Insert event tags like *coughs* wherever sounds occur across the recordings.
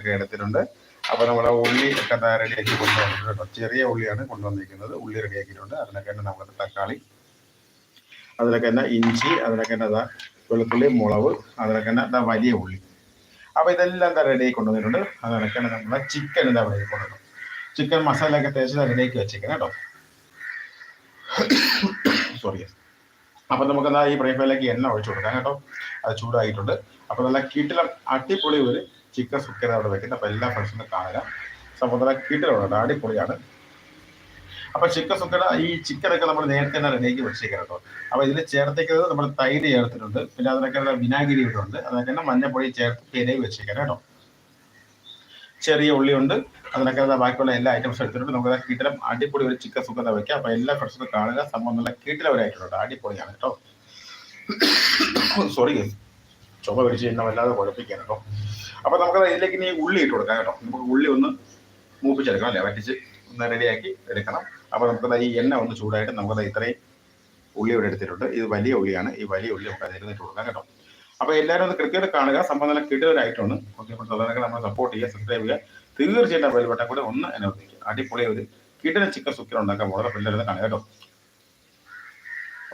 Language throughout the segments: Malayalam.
ഒക്കെ എടുത്തിട്ടുണ്ട്. അപ്പോൾ നമ്മുടെ ഉള്ളി ഒക്കെ റെഡിയാക്കി കൊണ്ടുവന്നിട്ടുണ്ട് ചെറിയ ഉള്ളിയാണ് കൊണ്ടുവന്നിരിക്കുന്നത്. ഉള്ളി റെഡിയാക്കിയിട്ടുണ്ട് അതിനൊക്കെ തന്നെ നമ്മുടെ തക്കാളി അതിലൊക്കെ തന്നെ ഇഞ്ചി അതിലൊക്കെ തന്നെ അതാ വെളുത്തുള്ളി മുളക് അതിലൊക്കെ തന്നെ അതാ വലിയ ഉള്ളി. അപ്പോൾ ഇതെല്ലാം എന്താ റെഡിയാക്കി കൊണ്ടുവന്നിട്ടുണ്ട്. അതിനൊക്കെ തന്നെ നമ്മളെ ചിക്കൻ എന്താ റെഡി കൊണ്ടുവന്നു ചിക്കൻ മസാല ഒക്കെ തേച്ച് റെഡിയാക്കി വെച്ചേക്കണം കേട്ടോ. സോറി അപ്പം നമുക്ക് എന്താ ഈ ഫ്രൈ പാനിലേക്ക് എണ്ണ ഒഴിച്ചു കൊടുക്കാം കേട്ടോ. അത് ചൂടായിട്ടുണ്ട്. അപ്പോൾ നല്ല കീട്ടിലും അടിപൊളി ഒരു ചിക്കൻ സുക്കര അവിടെ വെക്കുന്നത് അപ്പോൾ എല്ലാ ഫ്രണ്ട്സിനും കാണുക. സമുദ്ര കീട്ടിലുണ്ട് അടിപൊളിയാണ്. അപ്പോൾ ചിക്കൻ സുക്കര ഈ ചിക്കനൊക്കെ നമ്മൾ നേരത്തെ തന്നെ റെഡിയാക്കി വെച്ചേക്കാം കേട്ടോ അപ്പോൾ ഇതിൽ ചേർത്തേക്കുന്നത് നമ്മൾ തൈര് ചേർത്തിട്ടുണ്ട്. പിന്നെ അതിനൊക്കെ വിനാഗിരി ഇട്ടുണ്ട് അതൊക്കെ തന്നെ മഞ്ഞപ്പൊടി ചേർത്ത് പേരേക്ക് വെച്ചേക്കാം കേട്ടോ ചെറിയ ഉള്ളിയുണ്ട് അതിനൊക്കെ ബാക്കിയുള്ള എല്ലാ ഐറ്റംസ് എടുത്തിട്ടുണ്ട്. നമുക്ക് കീട്ടിലും അടിപൊളി ഒരു ചിക്കൻ സുഖം വെക്കാം. അപ്പൊ എല്ലാ ഫ്രണ്ട്സിനും കാണുക. സംഭവം നല്ല കീട്ടിലെ ഒരു ഐറ്റം അടിപൊളിയാണ് കേട്ടോ സോറി *coughs* ചുമ പിടിച്ച് കഴിഞ്ഞാൽ വല്ലാതെ കുഴപ്പിക്കാൻ കേട്ടോ അപ്പോൾ നമുക്ക് അതിലേക്ക് ഇനി ഉള്ളി ഇട്ട് കൊടുക്കാം കേട്ടോ. നമുക്ക് ഉള്ളി ഒന്ന് മൂപ്പിച്ചെടുക്കണം അല്ലേ? വറ്റിച്ച് ഒന്ന് റെഡിയാക്കി എടുക്കണം. അപ്പോൾ നമുക്ക് ഈ എണ്ണ ഒന്ന് ചൂടായിട്ട് നമുക്ക് ഇത്രയും ഉള്ളി ഇവിടെ എടുത്തിട്ടുണ്ട്. ഇത് വലിയ ഉള്ളിയാണ്. ഈ വലിയ ഉള്ളി നമുക്ക് അതിൽ ഇട്ട് കൊടുക്കാം കേട്ടോ. അപ്പോൾ എല്ലാവരും ഒന്ന് കൃത്യമായിട്ട് കാണുക. സംഭവം നല്ല കിട്ടുന്നൊരായിട്ടാണ് ഓക്കെ അപ്പോൾ അതൊക്കെ നമ്മൾ സപ്പോർട്ട് ചെയ്യുക സബ്സ്ക്രൈബ് ചെയ്യുക. തീർച്ചയായിട്ടും ബെൽബട്ടൻ കൂടെ ഒന്ന് അനുവദിക്കുക അടിപൊളി ഒരു കിട്ടുന്ന ചിക്കൻ സുക്കിൽ ഉണ്ടാക്കാൻ വളരെ പിള്ളേരുന്ന് കാണുക കേട്ടോ.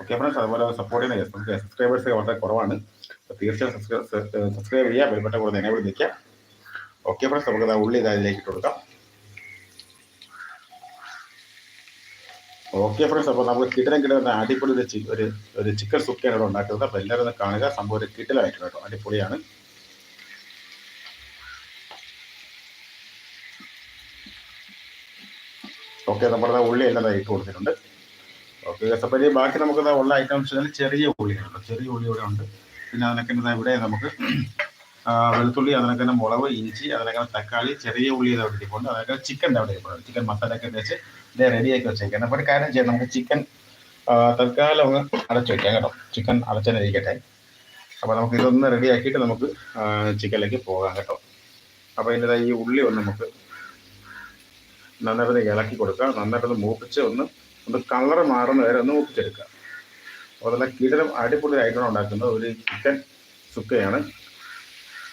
ഓക്കെ ഫ്രണ്ട്സ് അതുപോലെ സപ്പോർട്ട് ചെയ്യുന്ന നമുക്ക് സബ്സ്ക്രൈബേഴ്സ് വളരെ കുറവാണ്. അപ്പോൾ തീർച്ചയായും സബ്സ്ക്രൈബ് ചെയ്യുക ബെൽ ബട്ടൺ കൂടെ എനേബിൾ നിൽക്കുക ഓക്കെ ഫ്രണ്ട്സ് നമുക്ക് ഉള്ളി ഇതിലേക്ക് ഇട്ട് കൊടുക്കാം. ഓക്കെ ഫ്രണ്ട്സ് അപ്പോൾ നമുക്ക് കിട്ടണം കിട്ടുന്ന അടിപൊളി ഒരു ഒരു ഒരു ചിക്കൻ സുക്കയാണ് ഇവിടെ ഉണ്ടാക്കുന്നത്. അപ്പോൾ എല്ലാവരും ഒന്ന് കാണുക സംഭവം ഒരു കേട്ടോ അടിപൊളിയാണ്. ഓക്കെ നമ്മുടെ ഉള്ളി എല്ലാം ഇട്ട് കൊടുത്തിട്ടുണ്ട്. ഓക്കെ കസപ്പരി ബാക്കി നമുക്ക് ഉള്ള ഐറ്റംസ് ചെറിയ ഉള്ളിയാണ് ചെറിയ ഉള്ളി ഇവിടെ ഉണ്ട്. പിന്നെ അതിനൊക്കെ ഇവിടെ നമുക്ക് വെളുത്തുള്ളി അതിനൊക്കെ തന്നെ മുളക് ഇഞ്ചി അതിനൊക്കെ തക്കാളി ചെറിയ ഉള്ളി ഇതാ ഇട്ടിട്ടുണ്ട് അതൊക്കെ ചിക്കൻ അവിടെ ഇരിപ്പുണ്ട്. ചിക്കൻ മസാല ഒക്കെ വെച്ച് ഇത് റെഡിയാക്കി വെച്ചേക്കാം അപ്പോൾ ഒരു കാര്യം ചെയ്യാം. നമുക്ക് ചിക്കൻ തൽക്കാലം ഒന്ന് അടച്ചു വെക്കാം കേട്ടോ. ചിക്കൻ അടച്ചതിരിക്കട്ടെ അപ്പോൾ നമുക്ക് ഇതൊന്ന് റെഡിയാക്കിയിട്ട് നമുക്ക് ചിക്കനിലേക്ക് പോകാം കേട്ടോ. അപ്പോൾ ഇതിന്റെ ഈ ഉള്ളി ഒന്ന് നമുക്ക് നന്നായിട്ട് ഇളക്കി കൊടുക്കാം. നന്നായിട്ടൊന്ന് മൂപ്പിച്ച് ഒന്ന് ഒന്ന് കളർ മാറുന്ന വരെ ഒന്ന് മൂപ്പിച്ചെടുക്കുക അതുപോലെ കിടലും അടിപൊളി ഐറ്റം ഉണ്ടാക്കുന്നത് ഒരു ചിക്കൻ സുക്കയാണ്.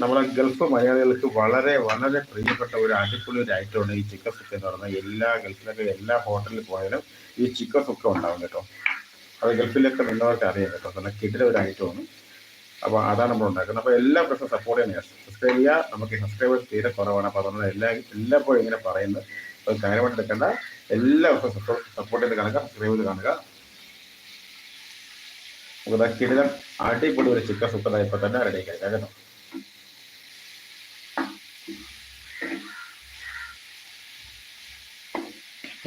നമ്മളെ ഗൾഫ് മലയാളികൾക്ക് വളരെ വളരെ പ്രിയപ്പെട്ട ഒരു അടിപൊളി ഒരു ഐറ്റമാണ് ഈ ചിക്കൻ സുക്ക എന്ന് പറയുന്നത്. എല്ലാ ഗൾഫിലൊക്കെ എല്ലാ ഹോട്ടലിൽ പോയാലും ഈ ചിക്കൻ സുക്ക ഉണ്ടാവും കേട്ടോ. അത് ഗൾഫിലൊക്കെ നിന്നവർക്ക് അറിയാം കേട്ടോ. നല്ല കിടില ഒരു ഐറ്റമാണ് അപ്പോൾ അതാണ് നമ്മൾ ഉണ്ടാക്കുന്നത്. അപ്പോൾ എല്ലാ പ്രശ്നം സപ്പോർട്ട് ചെയ്യുന്ന സബ്സ്ക്രൈബ് ചെയ്യുക. നമുക്ക് സബ്സ്ക്രൈബേഴ്സ് തീരെ കുറവാണ്. അപ്പോൾ അതുകൊണ്ട് എല്ലാ എല്ലാപ്പോഴും ഇങ്ങനെ പറയുന്നത്. അത് കാര്യമായിട്ട് എടുക്കേണ്ട എല്ലാ ദിവസവും സപ്പോർട്ട് ചെയ്ത് കാണുക സബ്സ്ക്രൈബ് ചെയ്ത് കാണുക. നമുക്ക് കിടിലം അടിപൊളി ഒരു ചിക്കൻ സൂപ്പറായി ഇപ്പം തന്നെ റെഡി ആക്കാം കേട്ടോ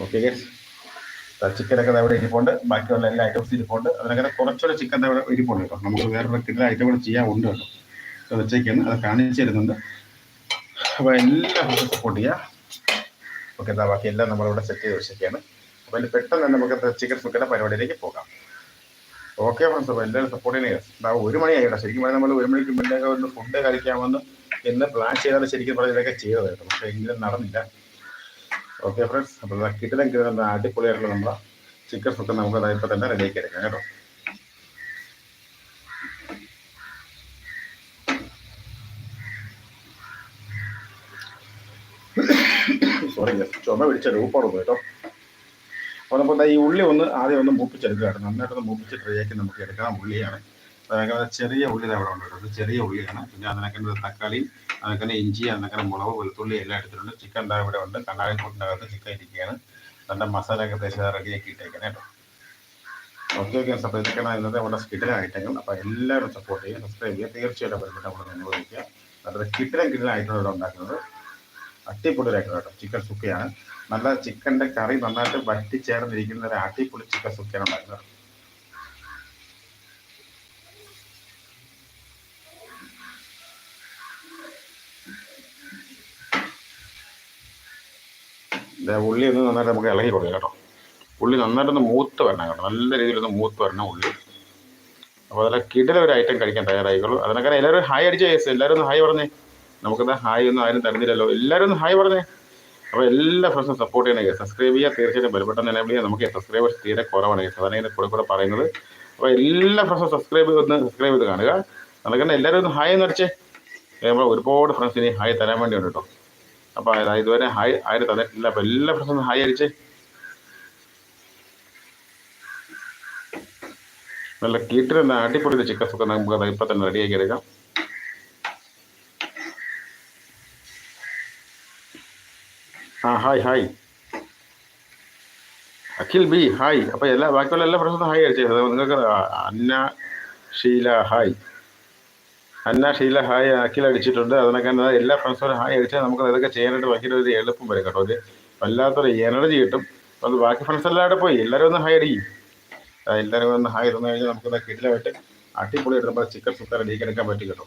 ഓക്കെ ഗസ് ചിക്കനൊക്കെ അവിടെ ഇരിപ്പുണ്ട്. ബാക്കിയുള്ള എല്ലാ ഐറ്റംസ് ഇരിപ്പുണ്ട്. അതിനകത്ത് കുറച്ചുകൂടെ ചിക്കൻ അവിടെ ഇരിപ്പുണ്ട് കേട്ടോ. നമുക്ക് വേറൊരു കിടിലം ഐറ്റം കൂടെ ചെയ്യാൻ ഉണ്ട് കേട്ടോ. അത് വെച്ചേക്കാണ് അത് കാണിച്ചു തരുന്നുണ്ട്. അപ്പോൾ എല്ലാം സപ്പോർട്ട് ചെയ്യുക ഓക്കെ എന്താ ബാക്കി എല്ലാം നമ്മളിവിടെ സെറ്റ് ചെയ്ത് വെച്ചിരിക്കുകയാണ് അപ്പോൾ അതിൽ പെട്ടെന്ന് തന്നെ നമുക്ക് ചിക്കൻ സുക്കയുടെ പരിപാടിയിലേക്ക് പോകാം. ഓക്കെ ഫ്രണ്ട്സ് അപ്പോൾ എല്ലാവരും സപ്പോർട്ട് ചെയ്യുക ഒരു മണിയായിട്ട്. ശരിക്കും പറഞ്ഞാൽ നമ്മൾ ഒരു മണിക്ക് മുന്നേ ഒന്ന് ഫുഡ് കഴിക്കാമെന്ന് എന്ന് പ്ലാൻ ചെയ്താണ് ശരിക്കും പറഞ്ഞാൽ ഇതൊക്കെ ചെയ്തതായിരുന്നു പക്ഷേ എങ്കിലും നടന്നില്ല. ഓക്കെ ഫ്രണ്ട്സ് അപ്പോൾ കിട്ടുന്ന കിട്ടുന്ന അടിപൊളിയായിട്ടുള്ള നമ്മുടെ ചിക്കൻ സുക്ക് നമുക്ക് അതായത് തന്നെ റെഡിയാക്കി എടുക്കാം കേട്ടോ. സോറി ചുമ പിടിച്ച രൂപമാണ് കേട്ടോ. അപ്പോൾ നമുക്ക് ഈ ഉള്ളി ഒന്ന് ആദ്യം ഒന്ന് മൂപ്പിച്ചെടുക്കുകയാണ്. നന്നായിട്ടൊന്ന് മൂപ്പിച്ച് റെഡിയാക്കി നമുക്ക് എടുക്കാം. ഉള്ളിയാണ്. ചെറിയ ഉള്ളി അവിടെ ഉണ്ട് ചെറിയ ഉള്ളിയാണ്. പിന്നെ അതിനൊക്കെ തക്കാളി അതിനൊക്കെ ഇഞ്ചി അതിനൊക്കെ മുളക് വെളുത്തുള്ളി എല്ലാം എടുത്തിട്ടുണ്ട്. ചിക്കൻ ഉണ്ടാകും ഇവിടെ ഉണ്ട്. കണ്ണാടി കൂട്ടിന്റെ അകത്ത് ചിക്കൻ ഇരിക്കുകയാണ്. നല്ല മസാല ഒക്കെ തേച്ച് റെഡിയാക്കി ഇട്ടേക്കണം കേട്ടോ. ഓക്കെ ഓക്കെ സബ്സ്ക്രൈബ് ഇന്നത്തെ നമ്മുടെ സ്കിഡിലെ ഐറ്റങ്ങൾ അപ്പോൾ എല്ലാവരും സപ്പോർട്ട് ചെയ്യുക സബ്സ്ക്രൈബ് ചെയ്യുക. തീർച്ചയായിട്ടും ബന്ധപ്പെട്ട നമ്മൾ വിളിക്കുക. അതായത് കിട്ടിലും കിട്ടിലും ഐറ്റങ്ങൾ ഇവിടെ ഉണ്ടാക്കുന്നത്. അടിപൊളി ഒരു കേട്ടോ. ചിക്കൻ സുക്കയാണ് നല്ല ചിക്കന്റെ കറി നന്നായിട്ട് വറ്റി ചേർന്നിരിക്കുന്ന ഒരു അടിപൊളി ചിക്കൻ സുക്കയാണ് ഉണ്ടാക്കുന്നത്. ദേ ഉള്ളി ഒന്ന് നന്നായിട്ട് നമുക്ക് ഇളകി കൊടുക്കാം കേട്ടോ. ഉള്ളി നന്നായിട്ടൊന്ന് മൂത്ത് വരണം കേട്ടോ. നല്ല രീതിയിലൊന്ന് മൂത്ത് വരണം ഉള്ളി. അപ്പോൾ അതിലെ കിടിലൊരു ഐറ്റം കഴിക്കാൻ തയ്യാറായിക്കോളൂ. അതിനൊക്കെ എല്ലാവരും ഹൈ അടിച്ച എല്ലാവരും ഒന്ന് ഹായ് പറഞ്ഞേ. നമുക്കെന്താ? ഹായ് ഒന്നും ആരും തരുന്നില്ലല്ലോ. എല്ലാവരും ഒന്ന് ഹായ് പറഞ്ഞേ. അപ്പോൾ എല്ലാ ഫ്രണ്ട്സും സപ്പോർട്ട് ചെയ്യണേ. സബ്സ്ക്രൈബ് ചെയ്യുക തീർച്ചയായിട്ടും ബലപ്പെട്ട ചെയ്യുക നമുക്ക് സബ്സ്ക്രൈബേഴ്സ് തീരെ കുറവാണ്. സാധാരണ ഇതിന്റെ കൂടെ കൂടെ പറയുന്നത്. അപ്പോൾ എല്ലാ ഫ്രണ്ട്സും സബ്സ്ക്രൈബ് ഒന്ന് സബ്സ്ക്രൈബ് ചെയ്ത് കാണുക. നമുക്ക് എല്ലാവരും ഒന്ന് ഹായ് എന്ന് അടിച്ചേ. നമ്മൾ ഒരുപാട് ഫ്രണ്ട്സ് ഇനി ഹായ് തരാൻ വേണ്ടി ഉണ്ട് കേട്ടോ അപ്പോൾ ഇതുവരെ ഹായ് ആരും തന്നിട്ടില്ല അപ്പോൾ എല്ലാ ഫ്രണ്ട്സും ഹായ് അടിച്ചേ. നല്ല കീട്ടിരുന്ന അടിപൊളി ചിക്കൻ സുഖം നമുക്ക് അത് ഇപ്പം തന്നെ റെഡിയാക്കി എടുക്കാം. Hi hi Akhil B hi അപ്പോൾ എല്ലാ ബാക്കിയുള്ള എല്ലാ ഫ്രണ്ട്സും ഹായ് അടിച്ചത് നിങ്ങൾക്ക് അന്ന ഷീല ഹായ് അന്ന ഷീല ഹായ് അഖിൽ അടിച്ചിട്ടുണ്ട്. അതിനൊക്കെ എല്ലാ ഫ്രണ്ട്സും ഹായ് അടിച്ചാൽ നമുക്ക് അതൊക്കെ ചെയ്യാനായിട്ട് ഭയങ്കര ഒരു എളുപ്പം വരും കേട്ടോ. ഒരു വല്ലാത്തൊരു എനർജി കിട്ടും. അത് ബാക്കി ഫ്രണ്ട്സ് എല്ലാവരും പോയി. എല്ലാവരും ഒന്ന് ഹായ് അടിക്കും എല്ലാവരും ഒന്ന് ഹായ് തന്നു കഴിഞ്ഞാൽ നമുക്ക് കിട്ടിലായിട്ട് അടിപൊളിയായിട്ട് നമ്മുടെ ചിക്കൻ സുക്കാൻ എടുക്കാൻ പറ്റും കേട്ടോ.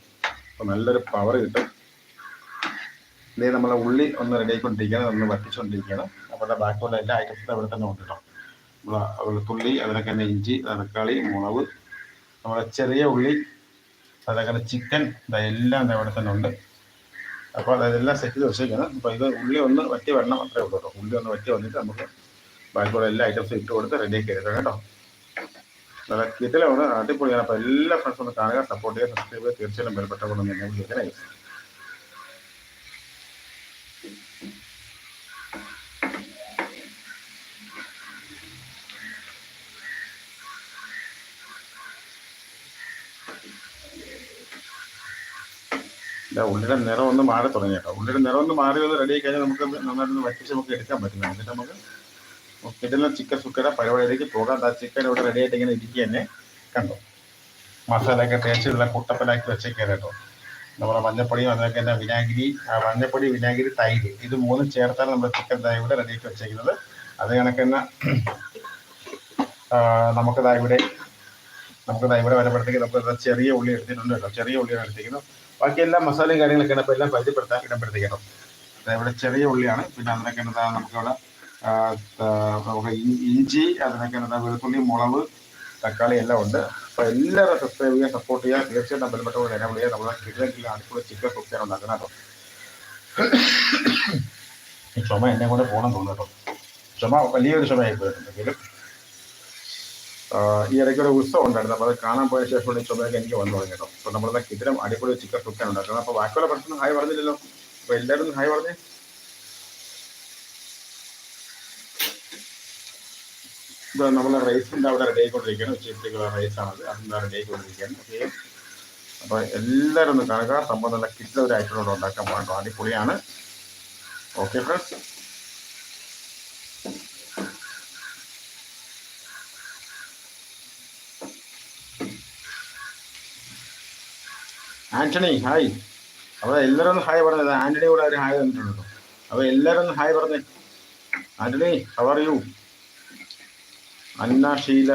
അപ്പോൾ നല്ലൊരു പവർ കിട്ടും. ഇതേ നമ്മളെ ഉള്ളി ഒന്ന് റെഡിയായിക്കൊണ്ടിരിക്കുകയാണ് ഒന്ന് വറ്റിച്ചുകൊണ്ടിരിക്കുകയാണ് നമ്മുടെ ബാക്കിയുള്ള എല്ലാ ഐറ്റംസും ഇവിടെ തന്നെ ഉണ്ട് കേട്ടോ നമ്മളെ വെളുത്തുള്ളി അതിനൊക്കെ തന്നെ ഇഞ്ചി തക്കാളി മുളക് നമ്മുടെ ചെറിയ ഉള്ളി അതേപോലെ ചിക്കൻ ഇതെല്ലാം ദേ ഇവിടെ തന്നെ ഉണ്ട്. അപ്പോൾ അതെല്ലാം സെറ്റ് ചെയ്ത് വെച്ചേക്കാണ്. അപ്പോൾ ഇത് ഉള്ളി ഒന്ന് വറ്റി വരണം അത്രേ ഉള്ളൂ കേട്ടോ ഉള്ളി ഒന്ന് വറ്റി വന്നിട്ട് നമുക്ക് ബാക്കിയുള്ള എല്ലാ ഐറ്റംസും ഇട്ട് കൊടുത്ത് റെഡിയാക്കി എടുക്കാം കേട്ടോ. നല്ല കിറ്റലാണ് അടിപൊളിയാണ്. അപ്പോൾ എല്ലാ ഫ്രണ്ട്സും ഒന്ന് കാണുക സപ്പോർട്ട് ചെയ്യുക സബ്സ്ക്രൈബ് ചെയ്യുക. തീർച്ചയായും ബലപ്പെട്ട കൊണ്ട് ഞങ്ങൾ ഇതാ ഉള്ളിയുടെ നിറം ഒന്ന് മാറി തുടങ്ങി കേട്ടോ. ഉള്ളിയുടെ നിറം ഒന്ന് മാറി ഒന്ന് റെഡി ആയി കഴിഞ്ഞാൽ നമുക്ക് നന്നായിട്ട് വറ്റിച്ച് നമുക്ക് എടുക്കാൻ പറ്റും. എന്നിട്ട് നമുക്ക് കിട്ടുന്ന ചിക്കൻ സുക്കര പരിപാടിയിലേക്ക് പോകാം. ആ ചിക്കൻ ഇവിടെ റെഡി ആയിട്ട് ഇങ്ങനെ ഇരിക്കുക തന്നെ കണ്ടോ? മസാലയൊക്കെ തേച്ചിട്ടുള്ള കുട്ടപ്പനാക്കി വെച്ചേക്കാം കേട്ടോ. നമ്മുടെ മഞ്ഞപ്പൊടിയും അതിനൊക്കെ തന്നെ വിനാഗിരി മഞ്ഞപ്പൊടി വിനാഗിരി തൈര് ഇത് മൂന്നും ചേർത്താണ് നമ്മുടെ ചിക്കൻ തൈ ഇവിടെ റെഡി ആക്കി വെച്ചേക്കുന്നത്. അത് കണക്ക് തന്നെ നമുക്ക് ഇവിടെ നമുക്ക് ഇവിടെ വരുമ്പോഴത്തേക്ക് നമുക്ക് ചെറിയ ഉള്ളി എടുത്തിട്ടുണ്ട് കേട്ടോ. ചെറിയ ഉള്ളി എടുത്തിരിക്കുന്നത്. ബാക്കി എല്ലാ മസാലയും കാര്യങ്ങളൊക്കെയാണ് അപ്പോൾ എല്ലാം പരിചയപ്പെടുത്താൻ ഇടപെടുത്തിക്കണം അതായത് ഇവിടെ ചെറിയ ഉള്ളിയാണ്. പിന്നെ അതിനൊക്കെ എന്താ നമുക്കിവിടെ ഇഞ്ചി അതിനൊക്കെ എന്താ വെളുത്തുള്ളി മുളക് തക്കാളി എല്ലാം ഉണ്ട്. അപ്പോൾ എല്ലാവരും സബ്സ്ക്രൈബ് ചെയ്യുക സപ്പോർട്ട് ചെയ്യുക തീർച്ചയായിട്ടും ബന്ധപ്പെട്ടവർ എന്നെ വിളിക്കുക നമ്മളെ കിട്ടുന്നെങ്കിൽ അടുത്തുള്ള ചിക്കൻ കുക്കാൻ ഉണ്ടാക്കുന്ന കേട്ടോ. ചുമ എന്നെ കൂടെ പോകണം തോന്നുന്നു കേട്ടോ. ചുമ വലിയൊരു ചുമയായി ആയിപ്പോയിട്ടുണ്ടെങ്കിലും ഈ ഇടയ്ക്ക് ഒരു ഉത്സവം ഉണ്ടായിരുന്നു. അത് കാണാൻ പോയ ശേഷം ഈ ചുമയൊക്കെ എനിക്ക് വന്നു തുടങ്ങി കേട്ടോ അപ്പോൾ നമ്മളെ കിതിരം അടിപൊളി ചിക്കൻ കുക്കാൻ ഉണ്ടാക്കുന്നത്. അപ്പോൾ ബാക്കിയുള്ള പ്രശ്നം ഹായ് പറഞ്ഞില്ലല്ലോ. അപ്പോൾ എല്ലാവരും ഹായ് പറഞ്ഞേ. ഇത് നമ്മളെ റൈസിന്റെ അവിടെ റെഡി ആയിക്കൊണ്ടിരിക്കുകയാണ്. ഉച്ചയ്ക്കുള്ള റൈസാണത് അതിന്റെ റെഡി ആയിക്കൊണ്ടിരിക്കുകയാണ്. ഓക്കെ. അപ്പോൾ എല്ലാവരും ഒന്ന് കാണുക. സംഭവം നല്ല കിട്ടുന്ന ഒരു ഐറ്റം ഉണ്ടാക്കാൻ പോകട്ടോ അടിപൊളിയാണ്. Okay friends Antony hi. അപ്പോൾ എല്ലാവരും ഒന്ന് ഹായ് പറഞ്ഞത് ആന്റണി കൂടെ ഒരു ഹായ് തന്നിട്ടുണ്ട് കേട്ടോ. അപ്പോൾ എല്ലാവരും ഒന്ന് ഹായ് പറഞ്ഞേ. Antony how are you Anna Sheela.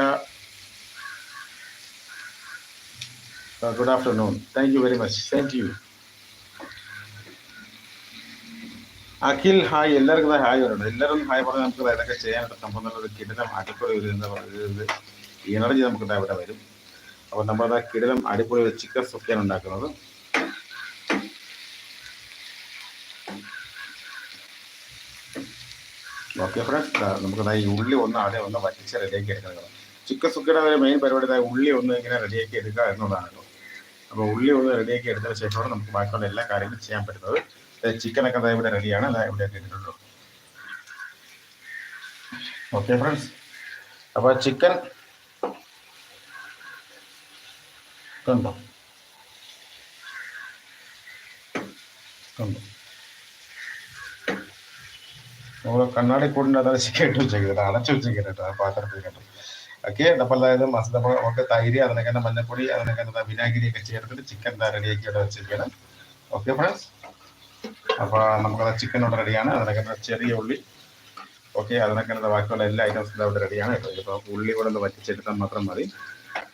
Good afternoon thank you very much thank you Akhil hi. എല്ലാവർക്കും ഹായ് പറയുന്നത് എല്ലാവരും ഹായ് പറഞ്ഞാൽ നമുക്ക് ഇതൊക്കെ ചെയ്യാനായിട്ട് സംഭവം ഒരു കിട്ടുന്ന അടിപൊളി ഒരു എന്താ പറയുന്നത് എനർജി നമുക്ക് ഇവിടെ വരും. അപ്പോൾ നമ്മളത് കിടലം അടിപൊളി ചിക്കൻ സുക്കിയാണ് ഉണ്ടാക്കുന്നത്. ഓക്കെ ഫ്രണ്ട്സ് നമുക്ക് ഈ ഉള്ളി ഒന്ന് അവിടെ ഒന്ന് വറ്റിച്ച് റെഡിയാക്കി എടുക്കണം. ചിക്കൻ സുക്കയുടെ ഒരു മെയിൻ പരിപാടി ഉള്ളി ഒന്ന് ഇങ്ങനെ റെഡിയാക്കി എടുക്കുക എന്നുള്ളതാണ് കേട്ടോ. അപ്പോൾ ഉള്ളി ഒന്ന് റെഡിയാക്കി എടുത്തതിന് ശേഷമാണ് നമുക്ക് ബാക്കിയുള്ള എല്ലാ കാര്യങ്ങളും ചെയ്യാൻ പറ്റുന്നത്. ചിക്കനൊക്കെ അതായത് ഇവിടെ റെഡിയാണ് അല്ല ഇവിടെ ഇട്ടിട്ടുള്ളൂ ഓക്കെ ഫ്രണ്ട്സ് അപ്പോൾ ചിക്കൻ കണ്ടോ? കണ്ടോ? നമ്മൾ കണ്ണാടി കൂടിന്റെ അതാണ് ചിക്കൻ ഇട്ട് വെച്ചേക്കുന്നത് അടച്ചു കേട്ടോ പാത്രത്തിൽ കേട്ടോ. ഓക്കെ അപ്പോൾ അതായത് മസാല നമുക്ക് തൈര് അതിനൊക്കെ തന്നെ മഞ്ഞപ്പൊടി അതിനൊക്കെ തന്നെ വിനാഗിരി ഒക്കെ ചേർത്തിട്ട് ചിക്കൻ റെഡിയാക്കി അവിടെ വെച്ചിരിക്കണം. ഓക്കെ ഫ്രണ്ട്സ് അപ്പോൾ നമുക്കത് ചിക്കൻ റെഡിയാണ് അതിനൊക്കെ തന്നെ ചെറിയ ഉള്ളി. ഓക്കെ അതിനൊക്കെ തന്നെ ബാക്കിയുള്ള എല്ലാ ഐറ്റംസും റെഡിയാണ് കേട്ടോ ഇപ്പോൾ ഉള്ളി കൂടെ ഒന്ന് വറ്റിച്ചെടുത്താൽ മാത്രം മതി.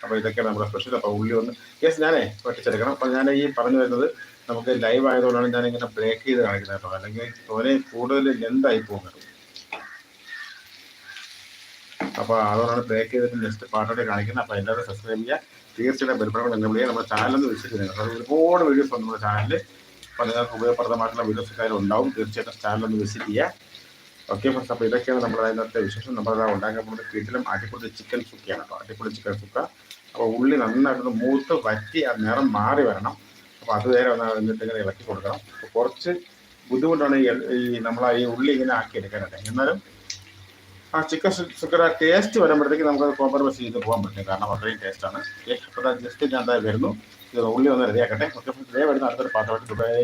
അപ്പോൾ ഇതൊക്കെ നമ്മുടെ സ്പെഷ്യൽ അപ്പോൾ ഉള്ളി ഒന്ന് യെസ് ഞാനേ വറ്റിച്ചെടുക്കണം അപ്പോൾ ഞാൻ ഈ പറഞ്ഞു വരുന്നത് നമുക്ക് ലൈവ് ആയതുകൊണ്ടാണ് ഞാൻ ഇങ്ങനെ ബ്രേക്ക് ചെയ്ത് കാണിക്കുന്നത് കേട്ടോ. അല്ലെങ്കിൽ തോനെ കൂടുതൽ ലെന്തായി പോകുന്നത് അപ്പൊ അപ്പോൾ അതുകൊണ്ടാണ് ബ്രേക്ക് ചെയ്തിട്ട് നെക്സ്റ്റ് പാട്ടോടെ കാണിക്കുന്നത്. അപ്പോൾ എല്ലാവരും സബ്സ്ക്രൈബ് ചെയ്യുക. തീർച്ചയായിട്ടും ബലപ്പെടുമ്പോൾ എന്നെ വിളിക്കുക. നമ്മുടെ ചാനലൊന്ന് വിസിറ്റ് അപ്പോൾ ഒരുപാട് വീഡിയോസ് നമ്മുടെ ചാനലിൽ അപ്പോൾ നിങ്ങൾക്ക് ഉപയോഗപ്രദമായിട്ടുള്ള വീഡിയോസ് കാര്യം ഉണ്ടാവും തീർച്ചയായിട്ടും ചാനലൊന്ന് വിസിറ്റ് ചെയ്യുക. ഓക്കെ ഫ്രണ്ട്സ് അപ്പോൾ ഇതൊക്കെയാണ് നമ്മുടെ ഇന്നത്തെ വിശേഷം. നമ്മൾ ഉണ്ടാക്കാൻ പോകുന്നത് വീട്ടിലും അടിപൊളി ചിക്കൻ സുക്കയാണ് കേട്ടോ. അടിപൊളി ചിക്കൻ സുക്ക. അപ്പോൾ ഉള്ളി നന്നായിട്ടൊന്ന് മൂത്ത് വറ്റി ആ നിറം മാറി വരണം. അപ്പോൾ അത് നേരെ ഒന്ന് എന്നിട്ട് ഇങ്ങനെ ഇളക്കി കൊടുക്കണം. അപ്പോൾ കുറച്ച് ബുദ്ധിമുട്ടാണ് ഈ നമ്മൾ ഈ ഉള്ളി ഇങ്ങനെ ആക്കി എടുക്കാനായിട്ട്. എന്നാലും ആ ചിക്കൻ സുക്കറ ടേസ്റ്റ് വരുമ്പോഴത്തേക്ക് നമുക്ക് കോംപ്രമൈസ് ചെയ്ത് പോകാൻ പറ്റും. കാരണം അത്രയും ടേസ്റ്റാണ് അപ്പോൾ ജസ്റ്റ് ഞാൻ എന്താ വരുന്നു. ഇത് ഉള്ളി ഒന്ന് റെഡിയാക്കട്ടെ ഓക്കെ ഇതേ വരുന്ന അടുത്തൊരു പാത്രമായിട്ട് ദുബായ്